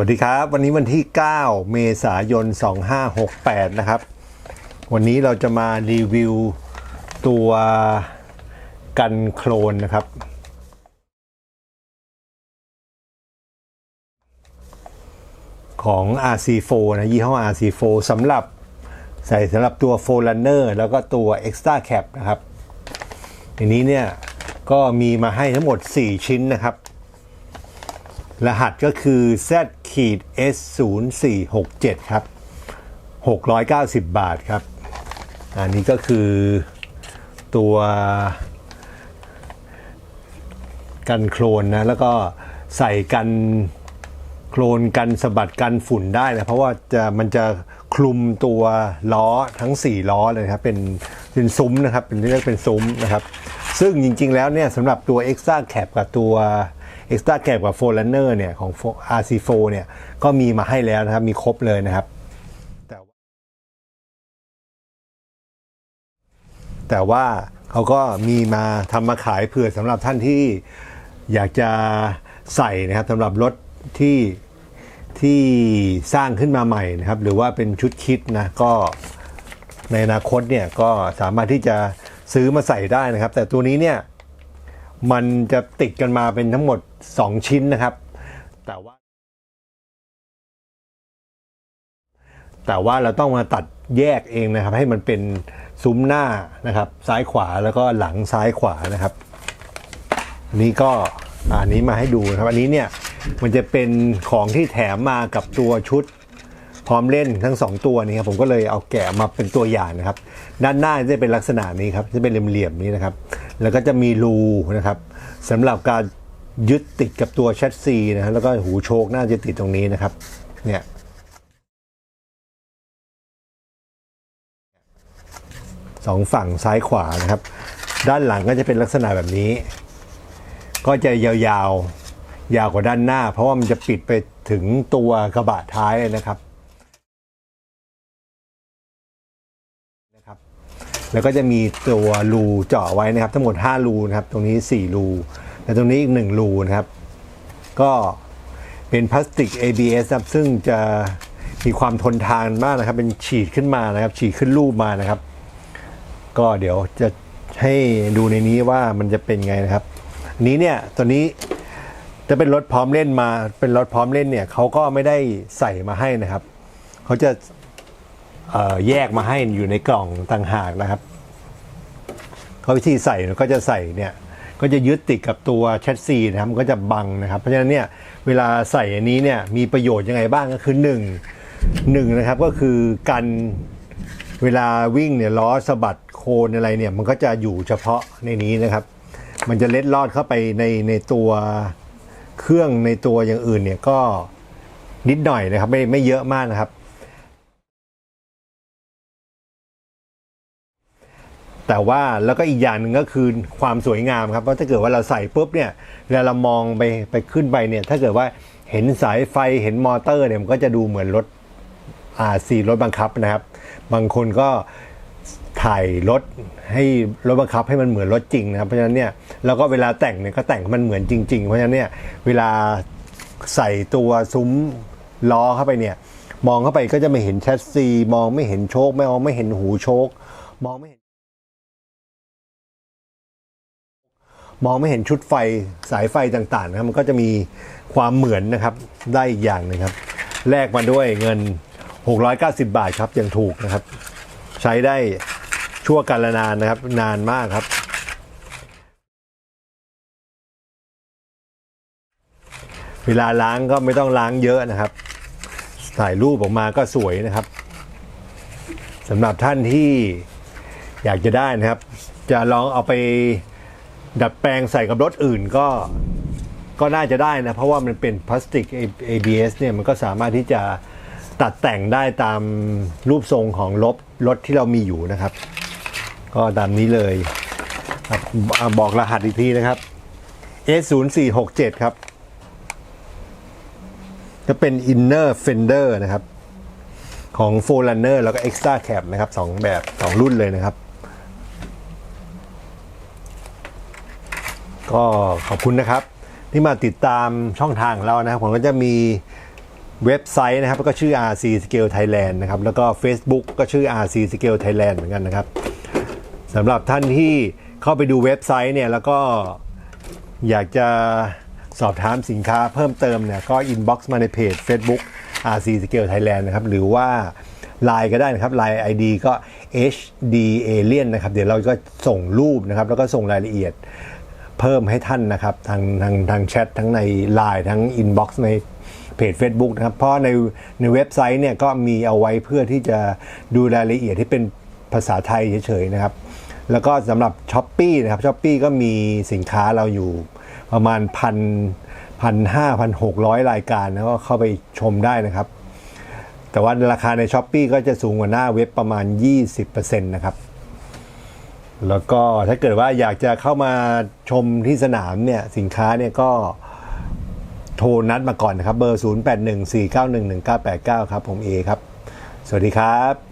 วัสดีครับ วันนี้วันที่ 9 เมษายน 2568 นะครับ วันนี้เราจะมารีวิวตัวกันโคลนนะครับ ของ RC4 นะยี่ห้อ RC4 สำหรับใส่สำหรับตัว f o r r u n n e r แล้วก็ตัว Extra Cap นะครับ ทีนี้เนี่ย ก็มีมาให้ทั้งหมด 4 ชิ้นนะครับ รหัสก็คือ Z ขีด S 0 4 6 7ครับ 690 บาทครับ อันนี้ก็คือตัวกันโคลนนะ แล้วก็ใส่กันโคลนกันสะบัดกันฝุ่นได้นะ เพราะว่าจะมันจะคลุมตัวล้อทั้ง 4 ล้อเลยครับ เป็นเป็นซุ้มนะครับ เป็นเรียกเป็นซุ้มนะครับ ซึ่งจริงๆแล้วเนี่ยสำหรับตัว Extra Cap กับตัว Extra Cap กับ f o r e r u n n e r เนี่ยของ RC4 เนี่ยก็มีมาให้แล้วนะครับ มีครบเลยนะครับ แต่ว่าแต่ว่าเขาก็มีมาทำมาขายเผื่อสำหรับท่านที่อยากจะใส่นะครับสำหรับรถที่ที่สร้างขึ้นมาใหม่นะครับ หรือว่าเป็นชุดคิดนะก็ในอนาคตเนี่ยก็สามารถที่จะซื้อมาใส่ได้นะครับ แต่ตัวนี้เนี่ย มันจะติดกันมาเป็นทั้งหมด 2 ชิ้นนะครับ แต่ว่า แต่ว่าเราต้องมาตัดแยกเองนะครับ ให้มันเป็นซุ้มหน้านะครับ ซ้ายขวาแล้วก็หลังซ้ายขวานะครับนนี้ก็อันนี้มาให้ดูนะครับ อันนี้เนี่ยมันจะเป็นของที่แถมมากับตัวชุดพร้อมเล่นทั้ง 2 ตัวนี้ครับผมก็เลยเอาแกะมาเป็นตัวอย่างนะครับ ด้านหน้าจะเป็นลักษณะนี้ครับจะเป็นเหลี่ยมๆนี้นะครับ แล้วก็จะมีรูนะครับสำหรับการยึดติดกับตัวแชสซีนะแล้วก็หูโชคน่าจะติดตรงนี้นะครับ เนี่ยสองฝั่งซ้ายขวานะครับ ด้านหลังก็จะเป็นลักษณะแบบนี้ ก็จะยาวๆยาวกว่าด้านหน้า เพราะว่ามันจะปิดไปถึงตัวกระบะท้ายเลยนะครับ แล้วก็จะมีตัวรูเจาะไว้นะครับ ทั้งหมด 5 รูนะครับ ตรงนี้ 4 รู และตรงนี้อีก 1 รูนะครับ ก็เป็นพลาสติก ABS ครับซึ่งจะมีความทนทานมากนะครับ เป็นฉีดขึ้นมานะครับ ฉีดขึ้นรูปมานะครับ ก็เดี๋ยวจะให้ดูในนี้ว่ามันจะเป็นไงนะครับ นี้เนี่ยตัวนี้จะเป็นรถพร้อมเล่นมา เป็นรถพร้อมเล่นเนี่ยเขาก็ไม่ได้ใส่มาให้นะครับ เขาจะ แยกมาให้อยู่ในกล่องต่างหากนะครับเขาวิธีใส่ก็จะใส่เนี่ยก็จะยึดติดกับตัวแชสซีนะครับมันก็จะบังนะครับ เพราะฉะนั้นเนี่ยเวลาใส่อันนี้เนี่ยมีประโยชน์ยังไงบ้างก็คือหนึ่งหนึ่งนะครับก็คือกันเวลาวิ่งเนี่ยล้อสะบัดโคนอะไรเนี่ยมันก็จะอยู่เฉพาะในนี้นะครับ มันจะเล็ดลอดเข้าไปในในตัวเครื่องในตัวอย่างอื่นเนี่ยก็นิดหน่อยนะครับไม่ไม่เยอะมากนะครับ แต่ว่าแล้วก็อีกอย่างหนึ่งก็คือความสวยงามครับเพราะถ้าเกิดว่าเราใส่ปุ๊บเนี่ยเวลาเรามองไปไปขึ้นไปเนี่ยถ้าเกิดว่าเห็นสายไฟเห็นมอเตอร์เนี่ยมันก็จะดูเหมือนรถอาสีรถบังคับนะครับ บางคนก็ถ่ายรถให้รถบังคับให้มันเหมือนรถจริงนะครับเพราะฉะนั้นเนี่ยแล้วก็เวลาแต่งเนี่ยก็แต่งมันเหมือนจริง ๆ เพราะฉะนั้นเนี่ยเวลาใส่ตัวซุ้มล้อเข้าไปเนี่ยมองเข้าไปก็จะไม่เห็นแชสซี มองไม่เห็นโชคไม่มองไม่เห็นหูโชค มองไม่เห็น มองไม่เห็นชุดไฟสายไฟต่างๆนะครับมันก็จะมีความเหมือนนะครับได้อีกอย่างหนึงครับแลกมาด้วยเงิน 690 บาทครับยังถูกนะครับ ใช้ได้ชั่วกาลนานนะครับ นานมากครับ เวลาล้างก็ไม่ต้องล้างเยอะนะครับ ถ่ายรูปออกมาก็สวยนะครับสำหรับท่านที่อยากจะได้นะครับ จะลองเอาไป ดัดแปลงใส่กับรถอื่นก็ก็น่าจะได้นะ เพราะว่ามันเป็นพลาสติก ABS เนี่ยมันก็สามารถที่จะตัดแต่งได้ตามรูปทรงของรถรถที่เรามีอยู่นะครับ ก็ตามนี้เลยครับอ่าบอกรหัสอีกทีนะครับ S 0 4 6 7 ครับจะเป็น Inner Fender นะครับ ของ f o r e r u n n e r แล้วก็ Extra Cap นะครับสองแบบสองรุ่นเลยนะครับ ก็ขอบคุณนะครับ ที่มาติดตามช่องทางเรานะครับผมก็จะมีเว็บไซต์นะครับก็ชื่อ RC Scale Thailand นะครับแล้วก็ Facebook ก็ชื่อ RC Scale Thailand เหมือนกันนะครับสำหรับท่านที่เข้าไปดูเว็บไซต์เนี่ยแล้วก็อยากจะสอบถามสินค้าเพิ่มเติมเนี่ยก็ inbox มาในเพจ Facebook RC Scale Thailand นะครับหรือว่า Line ก็ได้นะครับ Line ID ก็ HD Alien นะครับ เดี๋ยวเราก็ส่งรูปนะครับ แล้วก็ส่งรายละเอียด เพิ่มให้ท่านนะครับ ทางทางทางแชททั้งใน Line ทั้ง Inbox ในเพจ Facebook นะครับ เพราะในในเว็บไซต์เนี่ยก็มีเอาไว้เพื่อที่จะดูรายละเอียดที่เป็นภาษาไทยเฉยๆนะครับ แล้วก็สำหรับ s h อ p e e นะครับ s h อ p e e ก็มีสินค้าเราอยู่ประมาณพันพันห้าพันหกร้อยรายการนะก็เข้าไปชมได้นะครับ แต่ว่าราคาใน s h อ p e e ก็จะสูงกว่าหน้าเว็บประมาณ 20%นะครับ แล้วก็ถ้าเกิดว่าอยากจะเข้ามาชมที่สนามเนี่ยสินค้าเนี่ยก็โทรนัดมาก่อนนะครับ เบอร์ 0814911989 ครับ ผมเอครับ สวัสดีครับ